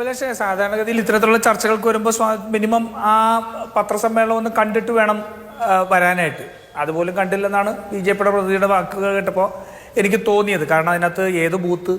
അഭിലാഷേ സാധാരണഗതിയിൽ ഇത്തരത്തിലുള്ള ചർച്ചകൾക്ക് വരുമ്പോൾ മിനിമം ആ പത്രസമ്മേളനം ഒന്ന് കണ്ടിട്ട് വേണം വരാനായിട്ട്. അതുപോലും കണ്ടില്ലെന്നാണ് ബി ജെ പിയുടെ പ്രതിയുടെ വാക്കുകൾ കേട്ടപ്പോൾ എനിക്ക് തോന്നിയത്. കാരണം അതിനകത്ത് ഏത് ബൂത്ത്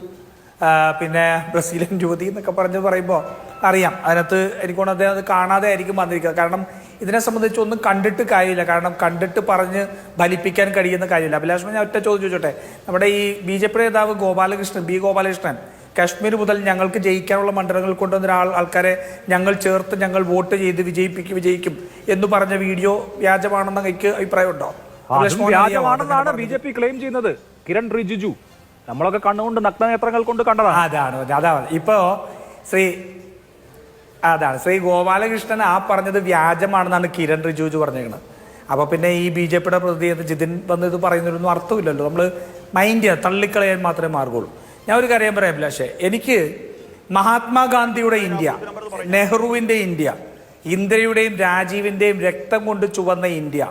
പിന്നെ ബ്രസീലിയൻ യുവതി എന്നൊക്കെ പറഞ്ഞ് പറയുമ്പോൾ അറിയാം. അതിനകത്ത് എനിക്കൊന്ന് അദ്ദേഹം അത് കാണാതെ ആയിരിക്കും വന്നിരിക്കുക കാരണം ഇതിനെ സംബന്ധിച്ച് ഒന്നും കണ്ടിട്ട് കാര്യമില്ല. കാരണം കണ്ടിട്ട് പറഞ്ഞ് ഫലിപ്പിക്കാൻ കഴിയുന്ന കാര്യമില്ല. അഭിലാഷ് ഞാൻ ഒറ്റ ചോദിച്ചു ചോദിച്ചോട്ടെ? നമ്മുടെ ഈ ബി ജെ പി നേതാവ് ഗോപാലകൃഷ്ണൻ ബി ഗോപാലകൃഷ്ണൻ കാശ്മീർ മുതൽ ഞങ്ങൾക്ക് ജയിക്കാനുള്ള മണ്ഡലങ്ങൾ കൊണ്ടുവന്ന ആൾ ആൾക്കാരെ ഞങ്ങൾ ചേർത്ത് ഞങ്ങൾ വോട്ട് ചെയ്ത് വിജയിപ്പിക്കും വിജയിക്കും എന്ന് പറഞ്ഞ വീഡിയോ വ്യാജമാണെന്ന് എനിക്ക് അഭിപ്രായമുണ്ടോ? വ്യാജമാണെന്നാണ് ബി ജെ പി ക്ലെയിം ചെയ്യുന്നത്. കിരൺ റിജിജു. നമ്മളൊക്കെ കണ്ണുകൊണ്ട് നഗ്നനേത്രങ്ങൾ കൊണ്ട് കണ്ടതാണ്. അതാണ് അതാണ് ഇപ്പോ ശ്രീ അതാണ് ശ്രീ ഗോപാലകൃഷ്ണൻ ആ പറഞ്ഞത് വ്യാജമാണെന്നാണ് കിരൺ റിജുജു പറഞ്ഞിരിക്കുന്നത് അപ്പൊ പിന്നെ ഈ ബി ജെ പിയുടെ പ്രതി ജിതിൻ വന്ന് ഇത് പറയുന്നതിനൊന്നും അർത്ഥമില്ലല്ലോ. നമ്മൾ മൈൻഡ് തള്ളിക്കളയാൻ മാത്രമേ മാർഗുള്ളൂ ഞാൻ ഒരു കാര്യം പറയാം അഭിലാഷേ. എനിക്ക് മഹാത്മാഗാന്ധിയുടെ ഇന്ത്യ നെഹ്റുവിന്റെ ഇന്ത്യ ഇന്ദിരയുടെയും രാജീവിന്റെയും രക്തം കൊണ്ട് ചുവന്ന ഇന്ത്യ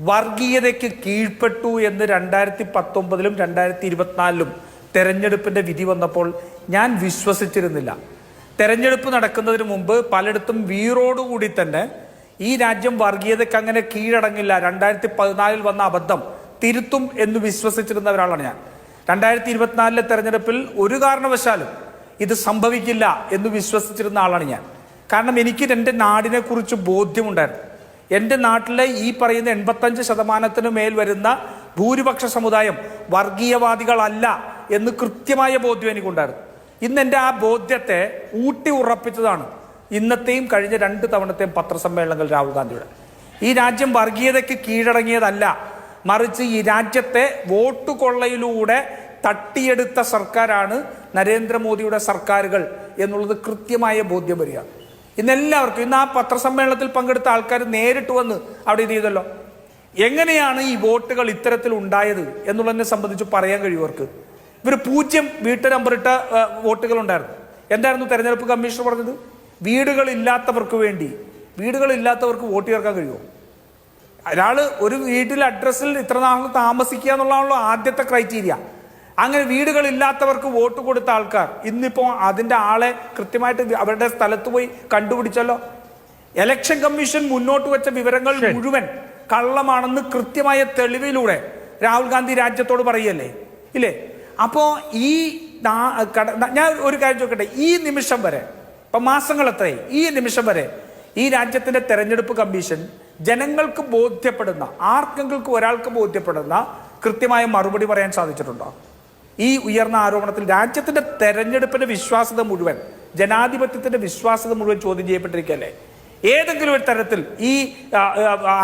വർഗീയതയ്ക്ക് കീഴ്പ്പെട്ടു എന്ന് രണ്ടായിരത്തി പത്തൊമ്പതിലും രണ്ടായിരത്തി ഇരുപത്തിനാലിലും തെരഞ്ഞെടുപ്പിന്റെ വിധി വന്നപ്പോൾ ഞാൻ വിശ്വസിച്ചിരുന്നില്ല. തെരഞ്ഞെടുപ്പ് നടക്കുന്നതിന് മുമ്പ് പലയിടത്തും വീറോടുകൂടി തന്നെ ഈ രാജ്യം വർഗീയതയ്ക്ക് അങ്ങനെ കീഴടങ്ങില്ല. രണ്ടായിരത്തി പതിനാലിൽ വന്ന അബദ്ധം തിരുത്തും എന്ന് വിശ്വസിച്ചിരുന്ന ഒരാളാണ് ഞാൻ. രണ്ടായിരത്തി ഇരുപത്തിനാലിലെ തെരഞ്ഞെടുപ്പിൽ ഒരു കാരണവശാലും ഇത് സംഭവിക്കില്ല എന്ന് വിശ്വസിച്ചിരുന്ന ആളാണ് ഞാൻ. കാരണം എനിക്ക് എന്റെ നാടിനെ കുറിച്ച് ബോധ്യമുണ്ടായിരുന്നു. എന്റെ നാട്ടിലെ ഈ പറയുന്ന എൺപത്തഞ്ച് ശതമാനത്തിന് മേൽ വരുന്ന ഭൂരിപക്ഷ സമുദായം വർഗീയവാദികളല്ല എന്ന് കൃത്യമായ ബോധ്യം എനിക്കുണ്ടായിരുന്നു. ഇന്ന് എന്റെ ആ ബോധ്യത്തെ ഊട്ടി ഉറപ്പിച്ചതാണ് ഇന്നത്തെയും കഴിഞ്ഞ രണ്ട് തവണത്തെയും പത്രസമ്മേളനങ്ങൾ രാഹുൽ ഗാന്ധിയുടെ. ഈ രാജ്യം വർഗീയതയ്ക്ക് കീഴടങ്ങിയതല്ല മറിച്ച് ഈ രാജ്യത്തെ വോട്ട് കൊള്ളയിലൂടെ തട്ടിയെടുത്ത സർക്കാരാണ് നരേന്ദ്രമോദിയുടെ സർക്കാരുകൾ എന്നുള്ളത് കൃത്യമായ ബോധ്യം വരിക. ഇന്ന് എല്ലാവർക്കും ഇന്ന് ആ പത്രസമ്മേളനത്തിൽ പങ്കെടുത്ത ആൾക്കാർ നേരിട്ട് വന്ന് അവിടെ ഇത് ചെയ്തല്ലോ. എങ്ങനെയാണ് ഈ വോട്ടുകൾ ഇത്തരത്തിൽ ഉണ്ടായത് എന്നുള്ളതിനെ സംബന്ധിച്ച് പറയാൻ കഴിയുമവർക്ക് ഇവർ പൂജ്യം വീട്ടു നമ്പറിട്ട വോട്ടുകൾ ഉണ്ടായിരുന്നു. എന്തായിരുന്നു തെരഞ്ഞെടുപ്പ് കമ്മീഷണർ പറഞ്ഞത്? വീടുകളില്ലാത്തവർക്ക് വേണ്ടി. വീടുകളില്ലാത്തവർക്ക് വോട്ട് ചേർക്കാൻ കഴിയുമോ? ഒരാൾ ഒരു വീട്ടിൽ അഡ്രസ്സിൽ ഇത്ര നാൾ താമസിക്കുക എന്നുള്ളതാണല്ലോ ആദ്യത്തെ ക്രൈറ്റീരിയ അങ്ങനെ വീടുകളില്ലാത്തവർക്ക് വോട്ട് കൊടുത്ത ആൾക്കാർ ഇന്നിപ്പോ അതിന്റെ ആളെ കൃത്യമായിട്ട് അവരുടെ സ്ഥലത്ത് പോയി കണ്ടുപിടിച്ചല്ലോ. എലക്ഷൻ കമ്മീഷൻ മുന്നോട്ട് വെച്ച വിവരങ്ങൾ മുഴുവൻ കള്ളമാണെന്ന് കൃത്യമായ തെളിവിലൂടെ രാഹുൽ ഗാന്ധി രാജ്യത്തോട് പറയല്ലേ? ഇല്ലേ? അപ്പോ ഈ ഞാൻ ഒരു കാര്യം ചോദിക്കട്ടെ. ഈ നിമിഷം വരെ ഇപ്പൊ മാസങ്ങൾ എത്രയായി ഈ നിമിഷം വരെ ഈ രാജ്യത്തിന്റെ തെരഞ്ഞെടുപ്പ് കമ്മീഷൻ ജനങ്ങൾക്ക് ബോധ്യപ്പെടുന്ന ആർക്കെങ്കിലും ഒരാൾക്ക് ബോധ്യപ്പെടുന്ന കൃത്യമായ മറുപടി പറയാൻ സാധിച്ചിട്ടുണ്ടോ? ഈ ഉയർന്ന ആരോപണത്തിൽ രാജ്യത്തിന്റെ തെരഞ്ഞെടുപ്പിന്റെ വിശ്വാസ്യത മുഴുവൻ ജനാധിപത്യത്തിന്റെ വിശ്വാസ്യത മുഴുവൻ ചോദ്യം ചെയ്യപ്പെട്ടിരിക്കുകയല്ലേ? ഏതെങ്കിലും ഒരു തരത്തിൽ ഈ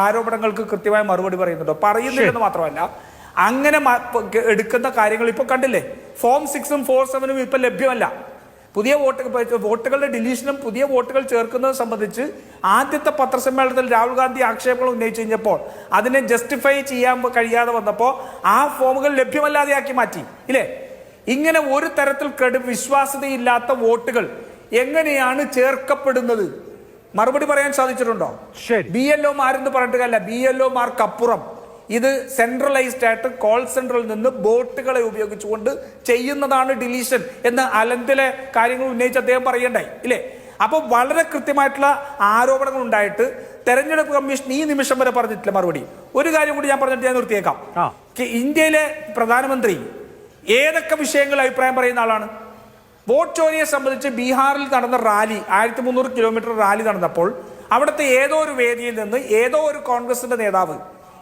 ആരോപണങ്ങൾക്ക് കൃത്യമായ മറുപടി പറയുന്നുണ്ടോ? പറയുന്നില്ലെന്ന് മാത്രമല്ല അങ്ങനെ എടുക്കുന്ന കാര്യങ്ങൾ ഇപ്പൊ കണ്ടില്ലേ? ഫോം സിക്സും ഫോർ സെവനും ഇപ്പൊ ലഭ്യമല്ല. പുതിയ വോട്ട് വോട്ടുകളുടെ ഡിലീഷനും പുതിയ വോട്ടുകൾ ചേർക്കുന്നത് സംബന്ധിച്ച് ആദ്യത്തെ പത്രസമ്മേളനത്തിൽ രാഹുൽ ഗാന്ധി ആക്ഷേപങ്ങൾ ഉന്നയിച്ചു കഴിഞ്ഞപ്പോൾ അതിനെ ജസ്റ്റിഫൈ ചെയ്യാൻ കഴിയാതെ വന്നപ്പോൾ ആ ഫോമുകൾ ലഭ്യമല്ലാതെയാക്കി മാറ്റി ഇല്ലേ? ഇങ്ങനെ ഒരു തരത്തിൽ ക്രെഡി വിശ്വാസ്യതയില്ലാത്ത വോട്ടുകൾ എങ്ങനെയാണ് ചേർക്കപ്പെടുന്നത്? മറുപടി പറയാൻ സാധിച്ചിട്ടുണ്ടോ. ബി എൽ ഒമാരെന്ന് പറഞ്ഞിട്ട് കാര്യമില്ല. ബി എൽ ഒമാർക്കപ്പുറം ഇത് സെൻട്രലൈസ്ഡ് ആയിട്ട് കോൾ സെന്ററിൽ നിന്ന് ബോട്ടുകളെ ഉപയോഗിച്ചുകൊണ്ട് ചെയ്യുന്നതാണ് ഡിലീഷൻ എന്ന് അലന്തിലെ കാര്യങ്ങൾ ഉന്നയിച്ച് അദ്ദേഹം പറയണ്ടായി ഇല്ലേ? അപ്പോൾ വളരെ കൃത്യമായിട്ടുള്ള ആരോപണങ്ങൾ ഉണ്ടായിട്ട് തെരഞ്ഞെടുപ്പ് കമ്മീഷൻ ഈ നിമിഷം വരെ പറഞ്ഞിട്ടില്ല മറുപടി. ഒരു കാര്യം കൂടി ഞാൻ പറഞ്ഞിട്ട് ഞാൻ നിർത്തിയേക്കാം. ഇന്ത്യയിലെ പ്രധാനമന്ത്രി ഏതൊക്കെ വിഷയങ്ങൾ അഭിപ്രായം പറയുന്ന ആളാണ്? വോട്ട് ചോരിയെ സംബന്ധിച്ച് ബീഹാറിൽ നടന്ന റാലി ആയിരത്തി മുന്നൂറ് കിലോമീറ്റർ റാലി നടന്നപ്പോൾ അവിടുത്തെ ഏതോ ഒരു വേദിയിൽ നിന്ന് ഏതോ ഒരു കോൺഗ്രസിന്റെ നേതാവ്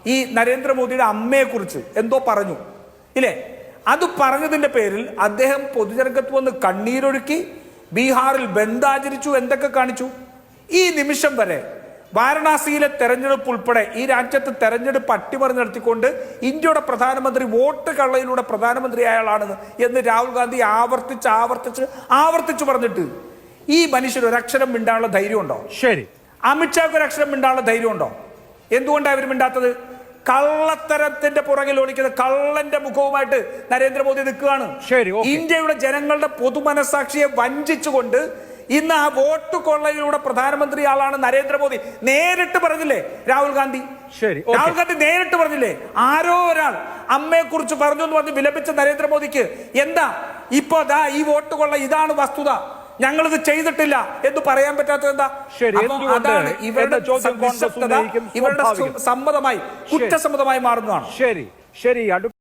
ഈ നരേന്ദ്രമോദിയുടെ അമ്മയെക്കുറിച്ച് എന്തോ പറഞ്ഞു. ഇല്ലേ? അത് പറഞ്ഞതിന്റെ പേരിൽ അദ്ദേഹം പൊതുജനകത്ത് വന്ന് കണ്ണീരൊഴുക്കി ബീഹാറിൽ ബന്ധാചരിച്ചു എന്തൊക്കെ കാണിച്ചു? ഈ നിമിഷം വരെ വാരണാസിയിലെ തെരഞ്ഞെടുപ്പ് ഉൾപ്പെടെ ഈ രാജ്യത്ത് തെരഞ്ഞെടുപ്പ് അട്ടിമറി നടത്തിക്കൊണ്ട് ഇന്ത്യയുടെ പ്രധാനമന്ത്രി വോട്ട് കള്ളയിലൂടെ പ്രധാനമന്ത്രി അയാളാണെന്ന് എന്ന് രാഹുൽ ഗാന്ധി ആവർത്തിച്ച് ആവർത്തിച്ച് ആവർത്തിച്ച് പറഞ്ഞിട്ട് ഈ മനുഷ്യർ ഒരക്ഷരം മിണ്ടാനുള്ള ധൈര്യമുണ്ടോ? ശരി. അമിത്ഷാക്ക് ഒരക്ഷരം അക്ഷരം മിണ്ടാനുള്ള ധൈര്യമുണ്ടോ? എന്തുകൊണ്ടാണ് അവർ മിണ്ടാത്തത്? കള്ളത്തരത്തിന്റെ പുറകിൽ ഒളിക്കുന്ന കള്ളന്റെ മുഖവുമായിട്ട് നരേന്ദ്രമോദി നിൽക്കുകയാണ്. ശരി. ഇന്ത്യയുടെ ജനങ്ങളുടെ പൊതുമനസാക്ഷിയെ വഞ്ചിച്ചുകൊണ്ട് ഇന്ന് ആ വോട്ട് കൊള്ളയിലൂടെ പ്രധാനമന്ത്രി ആളാണ് നരേന്ദ്രമോദി. നേരിട്ട് പറഞ്ഞില്ലേ രാഹുൽ ഗാന്ധി? ശരി. രാഹുൽ ഗാന്ധി നേരിട്ട് പറഞ്ഞില്ലേ? ആരോ ഒരാൾ അമ്മയെ കുറിച്ച് പറഞ്ഞു എന്ന് പറഞ്ഞ് വിലപിച്ച നരേന്ദ്രമോദിക്ക് എന്താ? ഇപ്പൊ ദാ ഈ വോട്ട് കൊള്ള ഇതാണ് വസ്തുത. ഞങ്ങളിത് ചെയ്തിട്ടില്ല എന്ന് പറയാൻ പറ്റാത്തത് എന്താ? അതാണ് ഇവരുടെ ഇവരുടെ സമ്മതമായി കുറ്റസമ്മതമായി മാറുന്നതാണ്. ശരി ശരി.